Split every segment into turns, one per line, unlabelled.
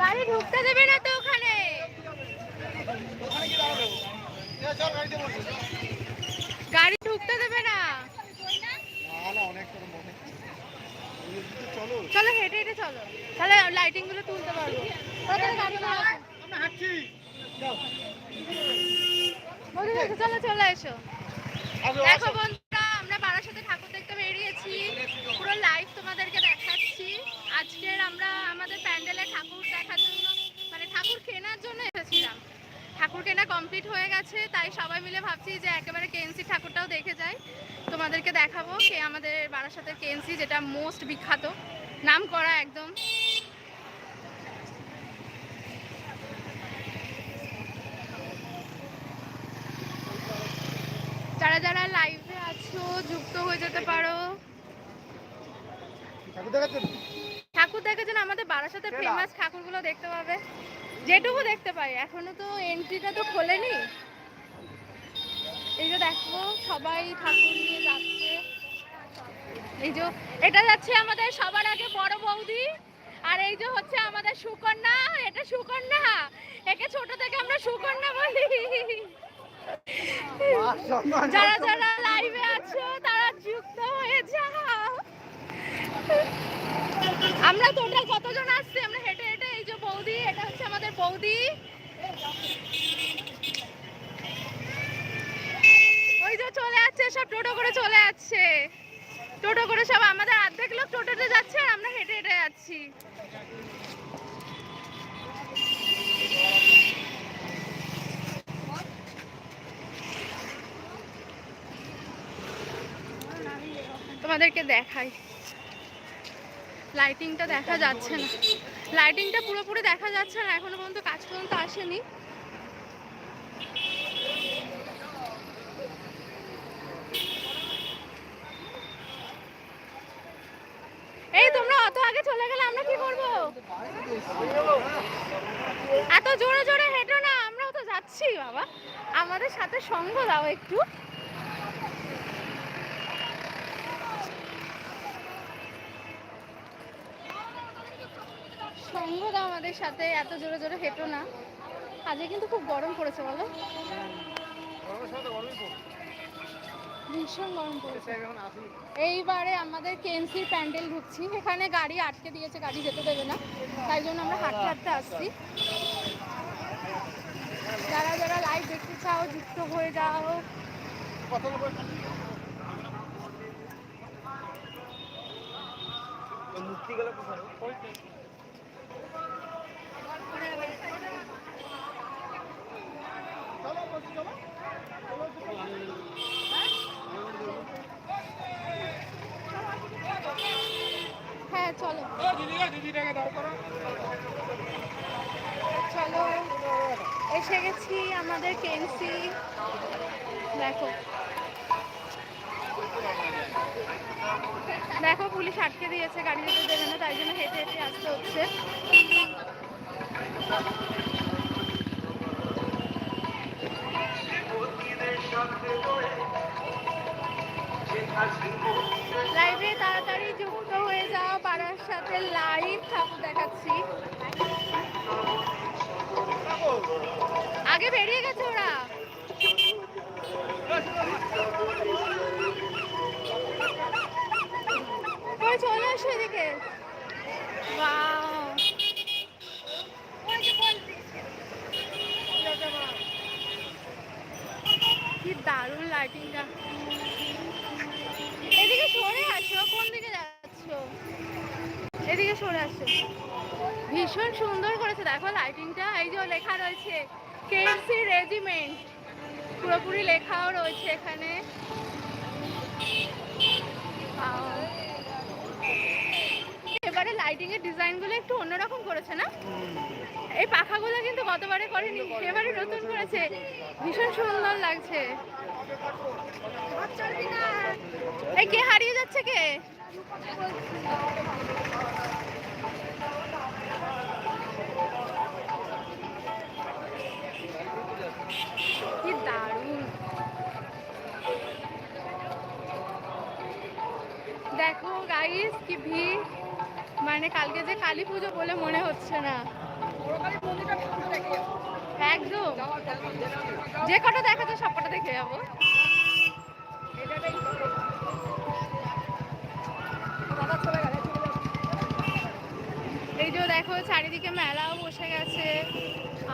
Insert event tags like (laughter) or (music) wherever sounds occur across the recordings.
গাড়ি ঢুকতে দেবে না তো ওখানে। গাড়ি ঢুকতে দেবে না। চলো হেঁটে হেঁটে চলো। তাহলে লাইটিংগুলো তুলতে পারব। চলো চলে এসো। দেখো বন্ধুরা আমরা বারাসাতে ঠাকুর দেখতে বেরিয়েছি পুরো লাইভ তোমাদেরকে দেখাচ্ছি আজকের আমরা আমাদের প্যান্ডেলে ঠাকুর দেখার জন্য মানে ঠাকুর কেনার জন্য এসেছিলাম ঠাকুর কেনা কমপ্লিট হয়ে গেছে তাই সবাই মিলে ভাবছি যে একেবারে কেএনসি ঠাকুরটাও দেখে যাই। তোমাদেরকে দেখাবো কে আমাদের বারাসাতের কেএনসি যেটা মোস্ট বিখ্যাত। নাম করা একদম। যারা যারা লাইভে আছো যুক্ত হয়ে যেতে পারো। ঠাকুর দেখার জন্য আমাদের বারাসাতে ফেমাস ঠাকুরগুলো দেখতে পাবে। যেটুকু দেখতে পাই, এখনও তো এন্ট্রিটা তো খোলেনি। এই যে দেখো, সবাই ঠাকুর নিয়ে যাচ্ছে। এই যে, এটা যাচ্ছে আমাদের সবার আগে বড় বৌদি, আর এই যে হচ্ছে আমাদের সুকন্যা, এটা সুকন্যা। একে ছোট থেকে আমরা সুকন্যা বলি। যারা যারা লাইভে আছো, তারা যুক্ত হয়ে যাও। আমরা টোটাল কতজন আসছি, আমরা হেঁটে বৌদি, এটা হচ্ছে আমাদের বৌদি। ওই যে চলে যাচ্ছে সব টোটো করে চলে যাচ্ছে টোটো করে সব, আমাদের অর্ধেক লোক টোটোতে যাচ্ছে আর আমরা হেঁটে হেঁটে যাচ্ছি। তোমাদেরকে দেখাই। লাইটিংটা দেখা যাচ্ছে না। লাইটিংটা পুরোপুরি দেখা যাচ্ছে না, এখনও পর্যন্ত কাজ পর্যন্ত আসেনি। এই তোমরা অত আগে চলে গেলে আমরা কি করব? এত জোরে জোরে হেঁটো না, আমরাও তো যাচ্ছি, বাবা। আমাদের সাথে সঙ্গ দাও একটু। আমাদের সাথে এত জোরে জোরে হেঁটো না। আজকে কিন্তু খুব গরম পড়েছে, বলো? ভীষণ গরম পড়েছে। এইবারে আমাদের কেএনসির প্যান্ডেল ঢুকছি। এখানে গাড়ি আটকে দিয়েছে, গাড়ি যেতে দেবে না। তাই জন্য আমরা হাঁটতে হাঁটতে আসছি। যারা যারা লাইভ দেখতে চাও, যুক্ত হয়ে যাও। হ্যাঁ চলো। চলো। এসে গেছি আমাদের কেএনসি দেখো। দেখো পুলিশ আটকে দিয়েছে গাড়ি যেতে দেবে না তাই জন্য হেঁটে হেঁটে আসতে হচ্ছে। লাইভে তাড়াতাড়ি হয়ে যাও পাড়ার সাথে লাইভ ঠাকুর দেখাচ্ছি। আগে বেরিয়ে গেছে ওরা। রয়েছে কেএমসি রেজিমেন্ট পুরোপুরি লেখাও রয়েছে এখানে! এবারে লাইটিং এর ডিজাইনগুলো একটু অন্যরকম করেছে না? এই পাখাগুলো কিন্তু গতবারে করেনি, এবারে নতুন করেছে। ভীষণ সুন্দর লাগছে। এই কে হারিয়ে যাচ্ছে কি? দেখো গাইস কি ভিড়। মানে কালকে যে কালী পুজো বলে মনে হচ্ছে না। একদম। যে কটা দেখাচ্ছে সব কটা দেখে যাব। এই যে দেখো, চারিদিকে মেলাও বসে গেছে।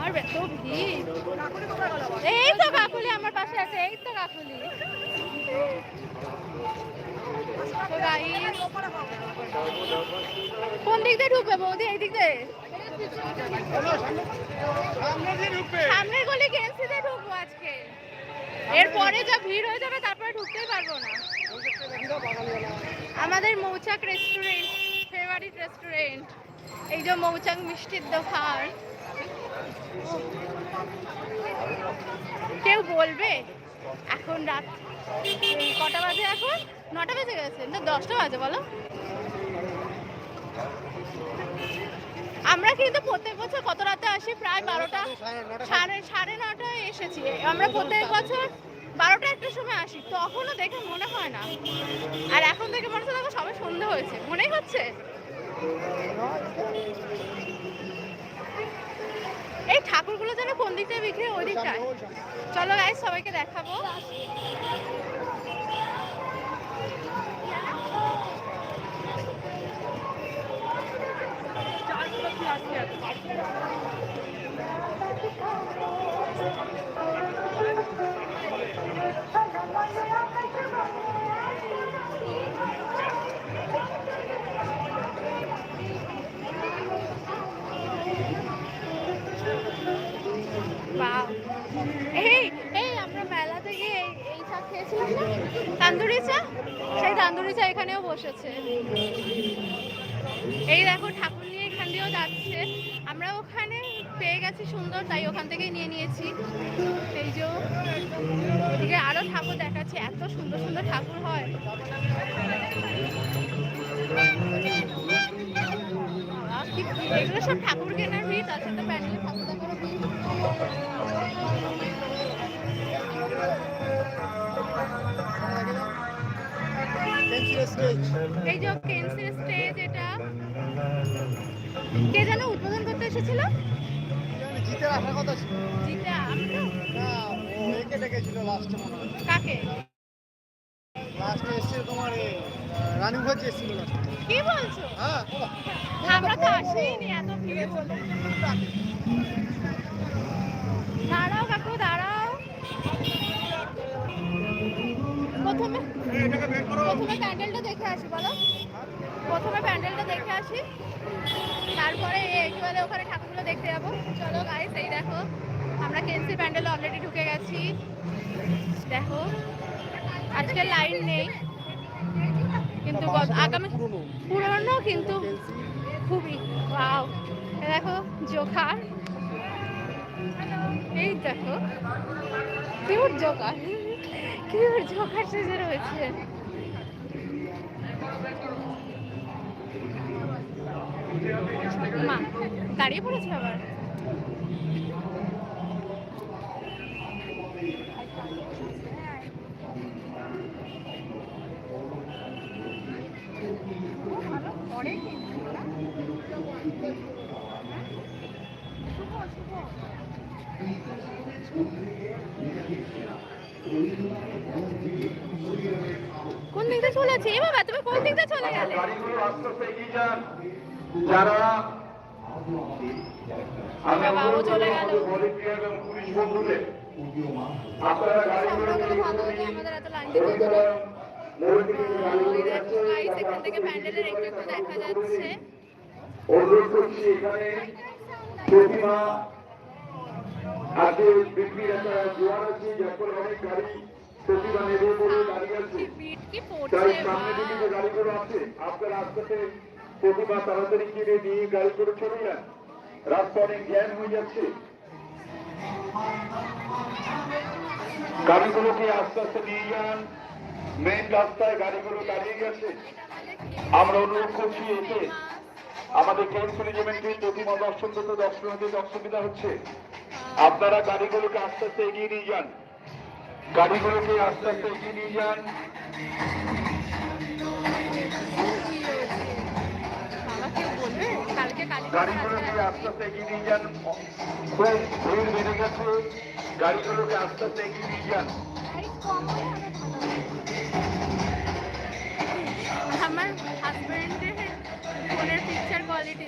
আর এত ভিড়। এই তো কাকুলি আমার পাশে আছে, এই তো কাকুলি। কোন দিক দিয়ে ঢুকবে বৌদি? এই দিক দিয়ে? সামনের গলি গেন্সিতে ঢুকবো আজকে? এরপরে যা ভিড় হয়ে যাবে, তারপরে ঢুকতেই পারব না। আমাদের মৌচাক রেস্টুরেন্ট ফেভারিট রেস্টুরেন্ট এই যে মৌচাক মিষ্টির দোকান। কেউ বলবে? এখন রাত কটা বাজে এখন? নটা বেজে গেছে। না দশটা বাজে বলো। আমরা কিন্তু প্রত্যেক বছর কত রাতে আসি? প্রায় বারোটা সাড়ে সাড়ে নটায় এসেছি। আমরা প্রত্যেক বছর বারোটা একটার সময় আসি। তখনও দেখে মনে হয় না। আর এখন দেখে মনে হচ্ছে দেখো সবাই সন্ধে হয়েছে। মনেই হচ্ছে? এই ঠাকুরগুলো যেন কোন দিকটায় বিক্রি ওই দিকটায়। চলো গাইজ সবাইকে দেখাবো। তান্দুরি চা? সেই তান্দুরি চা এখানেও বসেছে। এই দেখো ঠাকুর দিয়েও যাচ্ছে। আমরা ওখানে পেয়ে গেছি সুন্দর তাই ওখান থেকেই নিয়ে নিয়েছি। এই যে এদিকে আরও ঠাকুর দেখাচ্ছে এত সুন্দর সুন্দর ঠাকুর হয়। এগুলো সব ঠাকুর কেনার ভিড় তার সাথে প্যান্ডেল ঠাকুর দেখারও ভিড়। এই যে কেন্সির স্টেজ এটা। কে যেন উদ্বোধন করতে এসেছিল?
জিতে এসেছিল তোমার রানী এসেছিল লাস্টে
কি বলছো
হ্যাঁ
আমরা কাকু, দাঁড়াও। প্রথমে প্রথমে প্যান্ডেলটা দেখে আসি, বলো। প্রথমে প্যান্ডেলটা দেখে আসি। তারপরে একেবারে ওখানে ঠাকুরগুলো দেখতে যাব। চলো গাইস এই দেখো, আমরা কেন্সি প্যান্ডেল অলরেডি ঢুকে গেছি। দেখো, আজকে লাইন নেই। কিন্তু আগামী
পুরনো
কিন্তু খুবই এ দেখো, জোকার। এই দেখো কিউট জোকার। (laughs) কিউট জোকার সেজে রয়েছে। মা, দাঁড়িয়ে পড়েছে আবার? কোন দিক দিয়ে চলে আছে এ বাবা, তুমি কোন দিক দিয়ে চলে গেলে?
গাড়িগুলো আস্তে আস্তে এগিয়ে যান। যারা আপনারা
এখান থেকে প্যান্ডেলের একটু একটু দেখা যাচ্ছে।
অনুরোধ করছি এখানে প্রতিমা আজকে বিক্রির একটা জোয়ার আছে যার অনেক গাড়ি প্রতিমা নেবে বলে দাঁড়িয়ে আছে।
কি বিট কি
তাই
পড়ছে
সামনে দিকে যে গাড়িগুলো আছে আপনারা আস্তে প্রতিমা তাড়াতাড়ি কিনে নিয়ে গাড়ি করে চলে যান। রাস্তা অনেক জ্যাম হয়ে যাচ্ছে। গাড়িগুলোকে আস্তে আস্তে নিয়ে যান। মেন রাস্তায় গাড়িগুলো দাঁড়িয়ে গেছে। আমরা অনুরোধ করছি এতে আমাদের কেন্দ্র রেজিমেন্টের প্রতিমা দর্শন করতে দর্শনার্থীদের অসুবিধা হচ্ছে, আপনারা গাড়িগুলোকে আস্তে আস্তে এগিয়ে নিয়ে যান। গাড়িগুলোকে আস্তে আস্তে এগিয়ে নিয়ে যান।
কালী
গাড়িগুলোকে আস্তে আস্তে এগিয়ে নিয়ে যান। খুব ভিড় বেড়ে গেছে। গাড়িগুলোকে আস্তে আস্তে এগিয়ে নিয়ে যান।
আমার হাজবেন্ডের ফোনের পিকচার কোয়ালিটি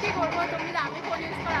কি করব? তুমি দামি ফোন ইউজ করো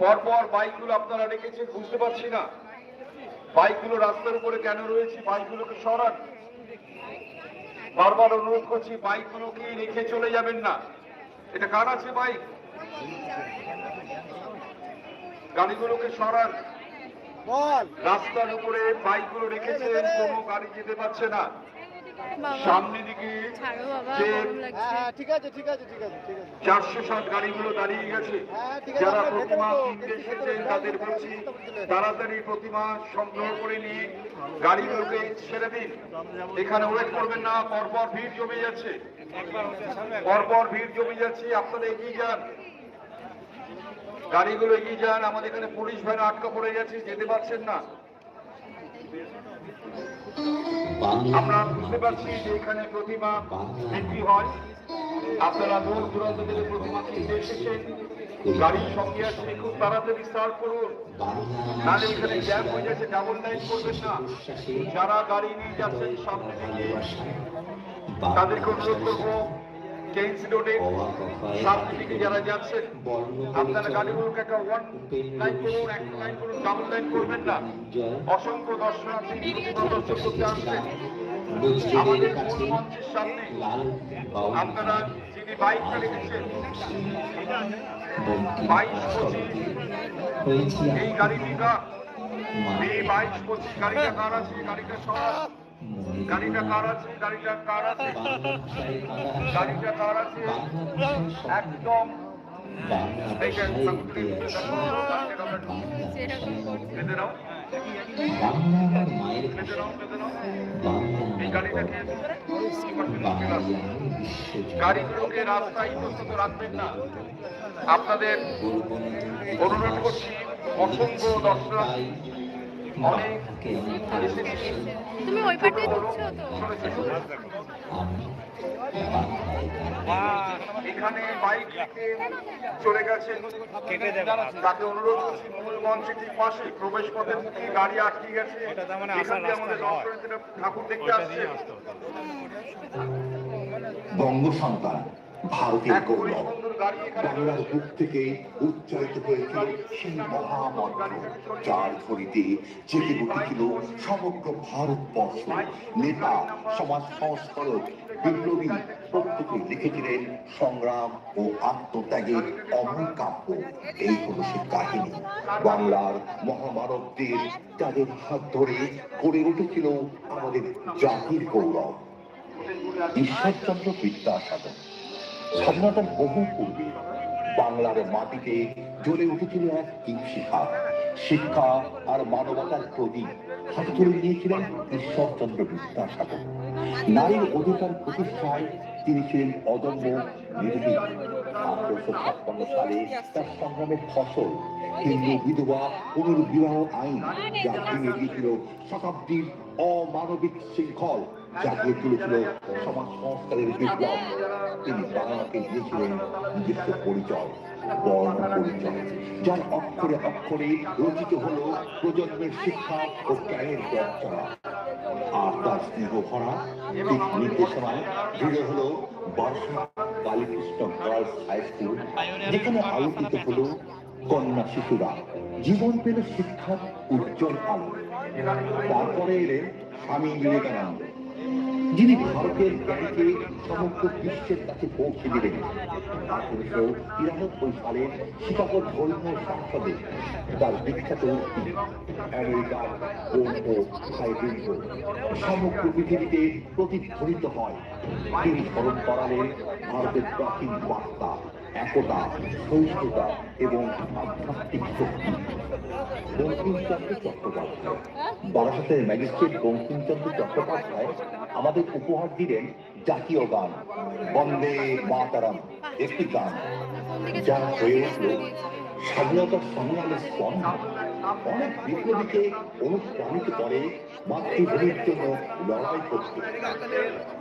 পরপর বাইকগুলো আপনারা রেখেছেন বুঝতে পারছি না। বাইকগুলো রাস্তার উপরে কেন রয়েছে? বাইকগুলোকে সরান। বারবার অনুরোধ করছি বাইকগুলোকে রেখে চলে যাবেন না? এটা কার আছে বাইক? গাড়িগুলোকে সরান।
বল।
রাস্তার উপরে বাইকগুলো রেখেছেন কোনো গাড়ি যেতে পারছে না। সামনে দিকে
হ্যাঁ
লাগছে।
হ্যাঁ ঠিক আছে ঠিক আছে ঠিক আছে ঠিক আছে।
চারশো সাত গাড়িগুলো দাঁড়িয়ে গেছে।
হ্যাঁ,
যারা প্রতিমা কিনতে এসেছেন তাদের বলছি। তাড়াতাড়ি প্রতিমা সংগ্রহ করে নিয়ে গাড়িগুলোকে ছেড়ে দিন। এখানে ওয়েট করবেন না পরপর ভিড় জমে যাচ্ছে। পরপর ভিড় জমে যাচ্ছে আপনারা এগিয়ে যান। গাড়িগুলো এগিয়ে যান আমাদের এখানে পুলিশ ভ্যান আটকা পড়ে গেছে যেতে পারছেন না। আমরা বুঝতে পারছি যে এখানে প্রতিমা বিক্রি হয়। আপনারা দূর দূরান্ত থেকে প্রতিমা কিনতে এসেছেন। গাড়ির সঙ্গে আসছে খুব তাড়াতাড়ি স্টার্ট করুন। নাহলে এখানে জ্যাম হয়ে যাচ্ছে ডাবল লাইন করবেন না। যারা গাড়ি নিয়ে যাচ্ছেন সামনে দিকে তাদেরকে অনুরোধ করব কেন্স রোডে সামনে দিকে যারা যাচ্ছেন আপনারা গাড়িগুলোকে একটা ওয়ান লাইন করুন এক লাইন করুন ডাবল লাইন করবেন না। অসংখ্য দর্শনার্থী দর্শন করতে আসছেন আমাদের মূল মঞ্চের সামনে আপনারা যিনি বাইকটা রেখেছেন বাইশ পঁচিশ এই গাড়িটিকা এই বাইশ পঁচিশ গাড়িটা কার আছে? গাড়িটা সবার। গাড়িটা কার আছে? গাড়িটা কার আছে? গাড়িটা কার আছে? একদম গাড়িগুলোকে রাস্তায় ইতস্তত রাখবেন না। আপনাদের অনুরোধ করছি, অসংখ্য দর্শনার্থী অনেক
তুমি ওই পাটে ঢুকছো তো?
এখানে বাইক চলে গেছে। তাকে অনুরোধ করছি মূল মঞ্চে ঠিক পাশে প্রবেশ পথের মুখে গাড়ি আটকে গেছে। দর্শনার্থীরা ঠাকুর দেখতে আসছে।
বঙ্গ সন্তান ভারতের গৌরব। বাংলার বুক থেকে উচ্চারিত হয়েছিল সেই মহামন্ত্র যার ধরিতে জেগে উঠেছিল সমগ্র ভারতবর্ষ নেতা সমাজ সংস্কারক বিপ্লবী প্রত্যেকে লিখেছিলেন সংগ্রাম ও আত্মত্যাগের অমর কাব্য এই হল সে কাহিনী। বাংলার মহামানবদের তাদের হাত ধরে গড়ে উঠেছিল আমাদের জাতির গৌরব। ঈশ্বরচন্দ্র বিদ্যাসাগর। স্বাধীনতার বহু পূর্বে বাংলার মাটিতে জ্বলে উঠেছিল এক শিখা শিক্ষা আর মানবতার প্রদীপ হাতে তুলে নিয়েছিলেন ঈশ্বরচন্দ্র বিদ্যাসাগর। নারীর অধিকার প্রতিষ্ঠায় তিনি ছিলেন অদম্য নির্ভীক। আঠারোশো ছাপ্পান্ন সালে তার সংগ্রামের ফসল, হিন্দু বিধবা, পুনর্বিবাহ আইন যা ভেঙে দিয়েছিল শতাব্দীর অমানবিক শৃঙ্খল জাগিয়ে তুলেছিল সমাজ সংস্কারের বিপ্লব। তিনি বাংলাকে দিয়েছিলেন নিজস্ব পরিচয়, বর্ণ পরিচয়, যার অক্ষরে অক্ষরে রচিত হলো প্রজন্মের শিক্ষা ও জ্ঞানের চর্চা। আর তার স্নেহ ভরা দিক নির্দেশনায় দৃঢ় হলো Barsha Kalikrishna girls high school, যেখানে আলোকিত হলো কন্যা শিশুরা জীবন পেল শিক্ষার উজ্জ্বল আলো। তারপরে এলেন স্বামী বিবেকানন্দ। যিনি ভারতের জ্ঞানকে সমগ্র বিশ্বের কাছে পৌঁছে দিলেন। আঠারোশো তিরানব্বই সালে শিকাগো ধর্মীয় সংসদে তার বিখ্যাত উক্তি, আমেরিকার সমগ্র পৃথিবীতে প্রতিধ্বনিত হয়। তিনি স্মরণ করালেন ভারতের প্রাচীন বার্তা। একতা সহিষ্ণুতা এবং আধ্যাত্মিক শক্তি। বঙ্কিমচন্দ্র চট্টোপাধ্যায়। বারাসাতের ম্যাজিস্ট্রেট বঙ্কিমচন্দ্র চট্টোপাধ্যায় আমাদের উপহার দিলেন জাতীয় গান, বন্দে মাতারাম, একটি গান যা হয়ে উঠল স্বাধীনতা সংগ্রামের স্তম্ভ অনেক বিপ্লবীকে অনুপ্রাণিত করে মাতৃভূমির জন্য লড়াই করতে।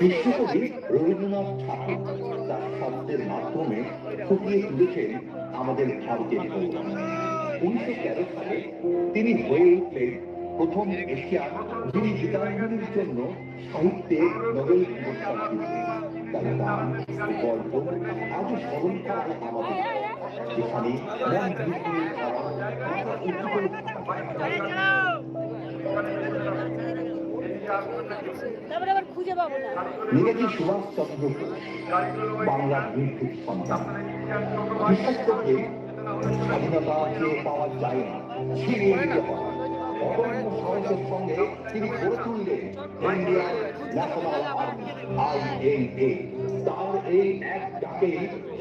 বিশ্বকবি রবীন্দ্রনাথ ঠাকুর তার শব্দের মাধ্যমে ফুটিয়ে তুলেছেন আমাদের ভারতের গৌরব উনিশশো তেরো সালে তিনি হয়ে উঠলেন প্রথম এশিয়ান যিনি গীতাঞ্জলির জন্য সাহিত্যে নোবেল পুরস্কার জিতলেন তার গান, গল্প, আজও স্মরণ করা আমাদের। যেখানে মন
তারপরে আবার খুঁজে পাবো না।
নেতাজি সুভাষচন্দ্র বোস বাংলার নির্ভীক সন্তান। বিশ্বাস করলে স্বাধীনতা কেউ পাওয়া যায় না ছিনিয়ে তিনি গড়ে তুললেন ইন্ডিয়ান ন্যাশনাল আর্মি আইএনএ তার এই এক ডাকে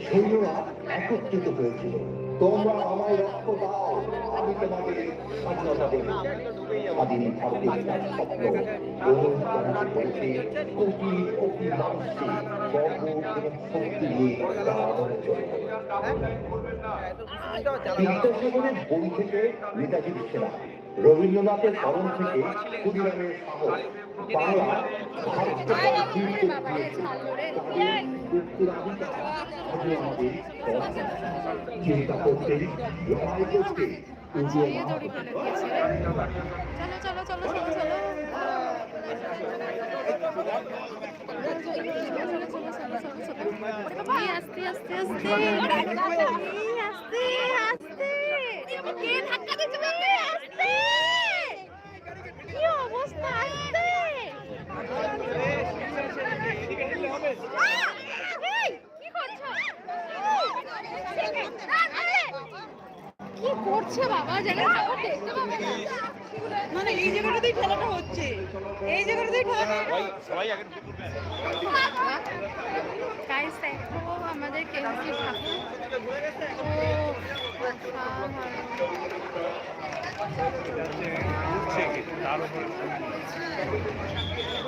সৈন্যরা একত্রিত হয়েছিল। তোমরা আমায় রক্ত দাও। আমি তোমাদের স্বাধীনতা দেব স্বাধীন ভারতের তার স্বপ্ন। মানুষকে গর্ব এবং শক্তি নিয়ে বই থেকে নেতাজির সেরা। রবীন্দ্রনাথের স্মরণ থেকে ক্ষুদিরামের সাহস চিন্তা করতে লড়াই করতে
চলো চলো চলো চলো চলো আস্তে আস্তে আস্তে আস্তে কে ধাক্কা দিচ্ছে বলতে আস্তে কি অবস্থা আস্তে আহ! এই, কি করছ বাবা? যেন ঠাকুর দেখতে পাবে না
মানে এই জায়গাটাতেই খেলাটা হচ্ছে। এই জায়গাটাতেই খেলাটা
গাইস দেখো আমাদের কেন্দ্রী ঠাকুর। ও অসাধারণ।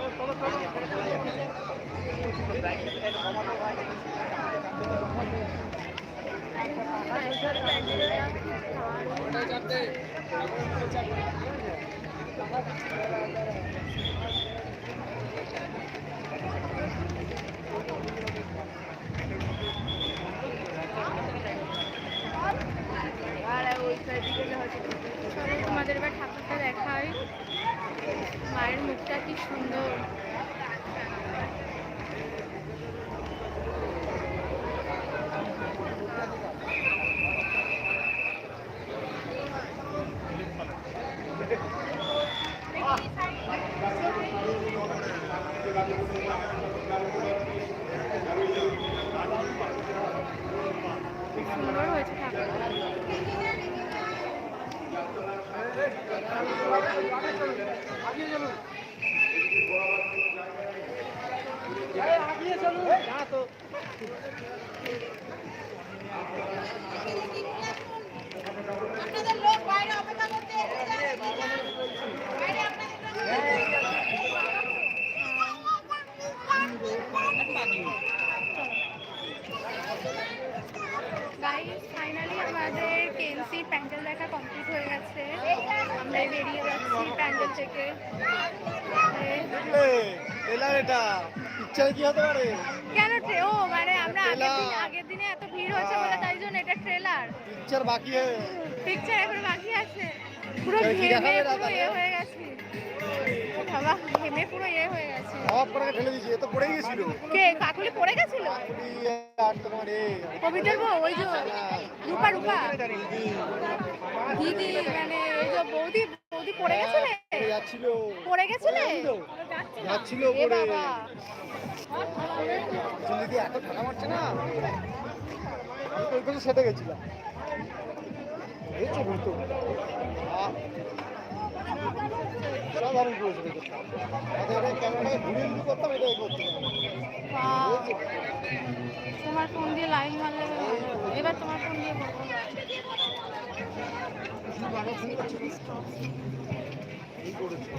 চলো তোমাদের এবার ঠাকুরটা দেখাই। মায়ের মুখটা কি সুন্দর কি সুন্দর হয়েছে ঠাকুরটা
আপনাদের লোক বাইরে অপেক্ষা করতে বাইরে
গাইস ফাইনালি আমাদের কেএনসি প্যান্ডেল দেখা কমপ্লিট হয়ে গেছে আমরা বেরিয়ে যাচ্ছি থেকে
এটা। ইচ্ছা কি হতে পারে?
কেন ট্রে ও মানে আমরা আগের দিন আগের দিনে এত ভিড় হয়েছে বলে তাই জন্য
পিকচার বাকি
পিকচার এখন বাকি আছে। পুরো ঘেমে পুরো
রাতে?
ইয়ে হয়ে গেছে। বাবা ঘেমে পুরো ইয়ে হয়ে গেছে।
অফ করে ফেলে দিয়েছি। এ তো পড়ে গেছিল।
কে কাকুলি পড়ে গেছিল?
এ।
কবিতার বউ ওই যে রূপা রূপা।
দিদি
দিদি মানে ওই যে বৌদি বৌদি পড়ে গেছিলে?
পড়ে যাচ্ছিল।
পড়ে গেছিলে?
যাচ্ছিল পড়ে।
বাবা।
দিদি এত ঠান্ডা মারছে না? আমি তো ওই করে সেটে গেছিলাম। এই তো ঘুরতো সাধারণ করতাম এটা করতাম
তোমার ফোন দিয়ে লাইন মারলে এবার তোমার ফোন দিয়ে
এই করেছে?